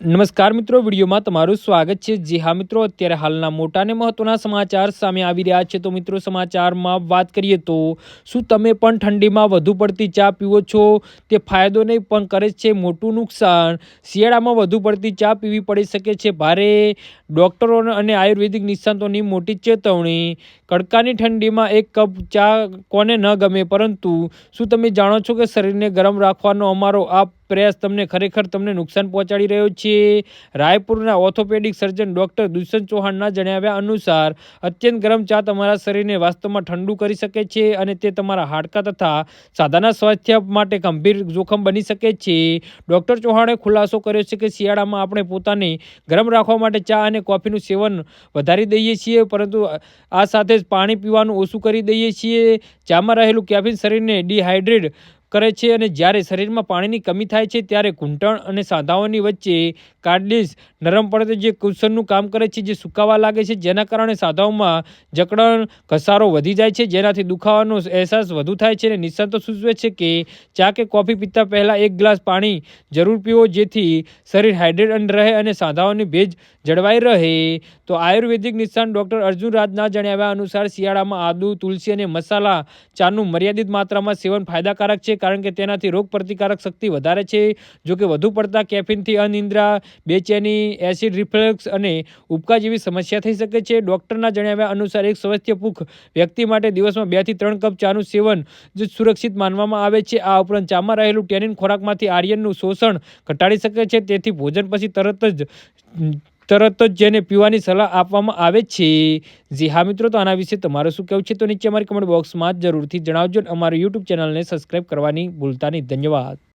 નમસ્કાર મિત્રો, વિડીયોમાં તમારું સ્વાગત છે. જી હા મિત્રો, અત્યારે હાલના મોટા અને મહત્વના સમાચાર સામે આવી રહ્યા છે. તો મિત્રો, સમાચારમાં વાત કરીએ તો શું તમે પણ ઠંડીમાં વધુ પડતી ચા પીવો છો? તે ફાયદો નહીં, પણ કરે છે મોટું નુકસાન. શિયાળામાં વધુ પડતી ચા પીવી પડી શકે છે. ભારે ડૉક્ટરો અને આયુર્વેદિક નિષ્ણાતોની મોટી ચેતવણી. કડકાની ઠંડીમાં એક કપ ચા કોને ન ગમે? પરંતુ શું તમે જાણો છો કે શરીરને ગરમ રાખવાનો અમારો આ પ્રયાસ તમને ખરેખર તમને નુકસાન પહોંચાડી રહ્યો છે. રાયપુરના ઓર્થોપેડિક સર્જન ડૉક્ટર દુષ્યંત ચૌહાણના જણાવ્યા અનુસાર, અત્યંત ગરમ ચા તમારા શરીરને વાસ્તવમાં ઠંડુ કરી શકે છે અને તે તમારા હાડકા તથા સાદાના સ્વાસ્થ્ય માટે ગંભીર જોખમ બની શકે છે. ડૉક્ટર ચૌહાણે ખુલાસો કર્યો છે કે શિયાળામાં આપણે પોતાને ગરમ રાખવા માટે ચા અને કોફીનું સેવન વધારી દઈએ છીએ, પરંતુ આ સાથે જ પાણી પીવાનું ઓછું કરી દઈએ છીએ. ચામાં રહેલું કેફીન શરીરને ડિહાઇડ્રેટ કરે છે અને જ્યારે શરીરમાં પાણીની કમી થાય છે ત્યારે ઘૂંટણ અને સાંધાઓની વચ્ચે કાર્ડિસ નરમ પડે જે કુશનનું કામ કરે છે, જે સુકાવા લાગે છે, જેના કારણે સાંધાઓમાં જકડણ ઘસારો વધી જાય છે, જેનાથી દુખાવાનો અહેસાસ વધુ થાય છે અને નિષ્ણાતો સૂચવે છે કે ચા કે કોફી પીતા પહેલાં એક ગ્લાસ પાણી જરૂર પીવો, જેથી શરીર હાઇડ્રેટ રહે અને સાંધાઓની ભેજ જળવાઈ રહે. તો આયુર્વેદિક નિષ્ણાત ડૉક્ટર અર્જુન રાજના જણાવ્યા અનુસાર શિયાળામાં આદુ, તુલસી અને મસાલા ચાનું મર્યાદિત માત્રામાં સેવન ફાયદાકારક છે કારણ કે તેનાથી રોગ પ્રતિકારક શક્તિ વધારે છે. જોકે વધુ પડતા કેફીનથી અનિંદ્રા, બેચેની એસિડ રિફ્લેક્સ અને ઉપકા જેવી સમસ્યા થઈ શકે છે. ડૉક્ટરના જણાવ્યા અનુસાર એક સ્વસ્થ્ય પુખ વ્યક્તિ માટે દિવસમાં બેથી ત્રણ કપ ચાનું સેવન જ સુરક્ષિત માનવામાં આવે છે. આ ઉપરાંત ચામાં રહેલું ટેનિન ખોરાકમાંથી આર્યનનું શોષણ ઘટાડી શકે છે. તેથી ભોજન પછી તરત જ તરત જ જેને પીવાની સલાહ આપવામાં આવે છે. જી હા મિત્રો, તો આના વિશે તમારું શું કહેવું છે? તો નીચે અમારી કમેન્ટ બોક્સમાં જરૂરથી જણાવજો અમારી યુટ્યુબ ચેનલને સબસ્ક્રાઈબ કરવાની ભૂલતા નહીં. ધન્યવાદ.